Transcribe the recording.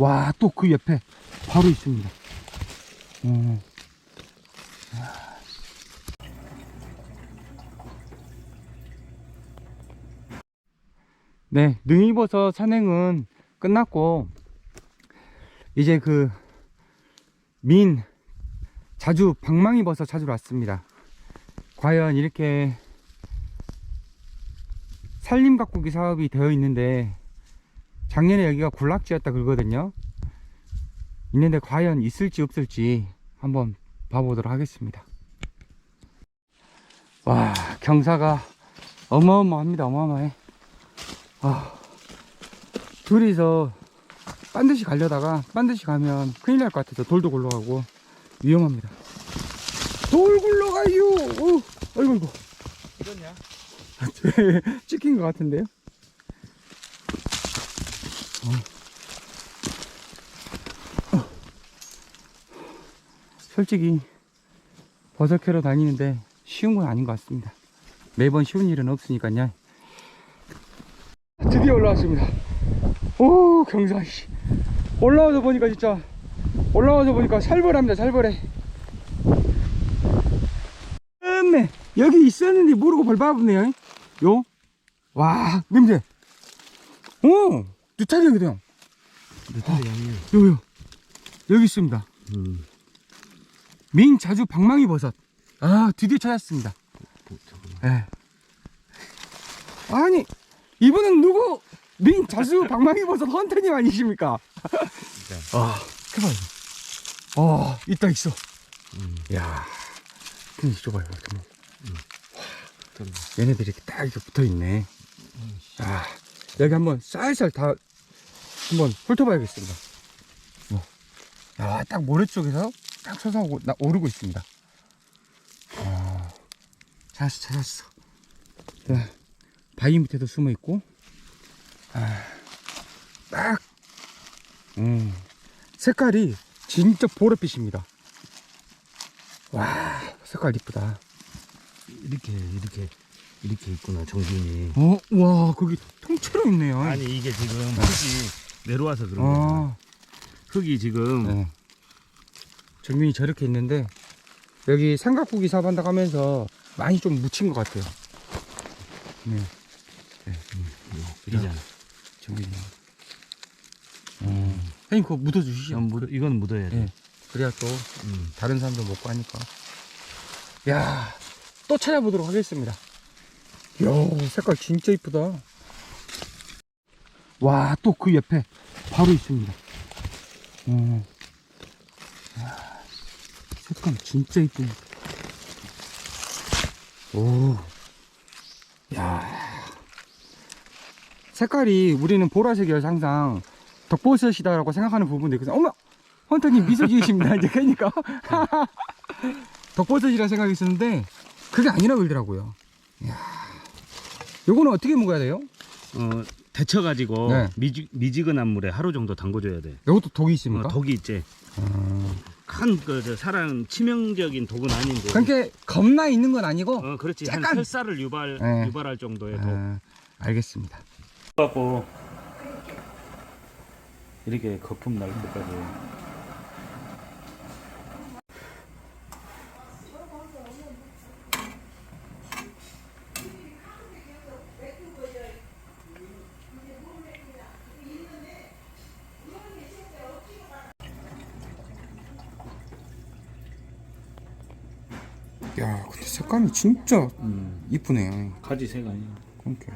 와, 또 그 옆에 바로 있습니다. 음. 네, 능이버섯 산행은 끝났고, 이제 그, 민, 자주 방망이버섯 찾으러 왔습니다. 과연 이렇게 산림 가꾸기 사업이 되어 있는데, 작년에 여기가 군락지였다 그러거든요. 있는데 과연 있을지 없을지 한번 봐보도록 하겠습니다. 와, 경사가 어마어마합니다. 어마어마해. 아, 둘이서 반드시 가려다가 반드시 가면 큰일 날 것 같아서 돌도 굴러가고 위험합니다. 돌 굴러가요! 어, 아이고, 아이고. 이거냐? 찍힌 것 같은데요? 어. 어. 솔직히 버섯 캐러 다니는데 쉬운 건 아닌 것 같습니다. 매번 쉬운 일은 없으니까요. 드디어 올라왔습니다. 오 경사 씨. 올라와서 보니까 진짜 올라와서 보니까 살벌합니다. 살벌해. 끝내 여기 있었는데 모르고 벌받았네요. 요. 와 냄새. 오 느타리 여기도 형. 느타리 양이. 요요 여기 있습니다. 음. 민 자주 방망이 버섯. 아 드디어 찾았습니다. 예. 아니 이분은 누구? 민 자주 방망이 버섯 헌터님 아니십니까? 아 해봐요. 아 있다 있어. 음. 야, 근데 줘봐요. 뭐. 그럼. 얘네들이 딱 이렇게 붙어 있네. 음. 아, 여기 한번 쌀쌀 다 한번 훑어봐야겠습니다. 뭐. 야, 딱 모래 쪽에서 딱 솟아오고 나 오르고 있습니다. 아, 찾았어, 찾았어. 자, 바위 밑에도 숨어 있고, 아, 딱, 음, 색깔이 진짜 보랏빛입니다. 와, 색깔 이쁘다. 이렇게 이렇게 이렇게 있구나 정신이. 어, 와, 거기 통째로 있네요. 아니 이게 지금 흙이 내려와서 그런 거야. 아, 흙이 지금 네. 정민이 저렇게 있는데 여기 삼각국이 사반다 하면서 많이 좀 묻힌 것 같아요. 네, 이잖아. 정민이. 음. 형님 그거 묻어주시죠. 이건 묻 이건 묻어야 돼. 네. 그래야 또 음. 다른 사람도 먹고 하니까. 야, 또 찾아보도록 하겠습니다. 야, 색깔 진짜 이쁘다. 와, 또 그 옆에 바로 있습니다. 음. 야, 색감 진짜 이쁩니다. 오. 야. 색깔이 우리는 보라색이어서 항상 덕보섯이다라고 생각하는 부분도 있거든요. 어머! 헌터님 미소 지으십니다. 이제 그러니까. 덕버섯이라 생각했었는데 그게 아니라 그러더라고요. 이야. 요거는 어떻게 먹어야 돼요? 어 데쳐 가지고 네. 미지, 미지근한 물에 하루 정도 담궈줘야 돼. 요것도 독이 어, 있습니까? 독이 있지. 아, 큰그 사람 치명적인 독은 아닌데. 그러니까 겁나 있는 건 아니고 어 그렇지 한 약간- 설사를 유발 네. 유발할 정도의 독. 아, 알겠습니다. 갖고 이렇게 거품 날 때까지. 야, 근데 색감이 진짜 음. 이쁘네요. 가지 색 아니야. 그러니까.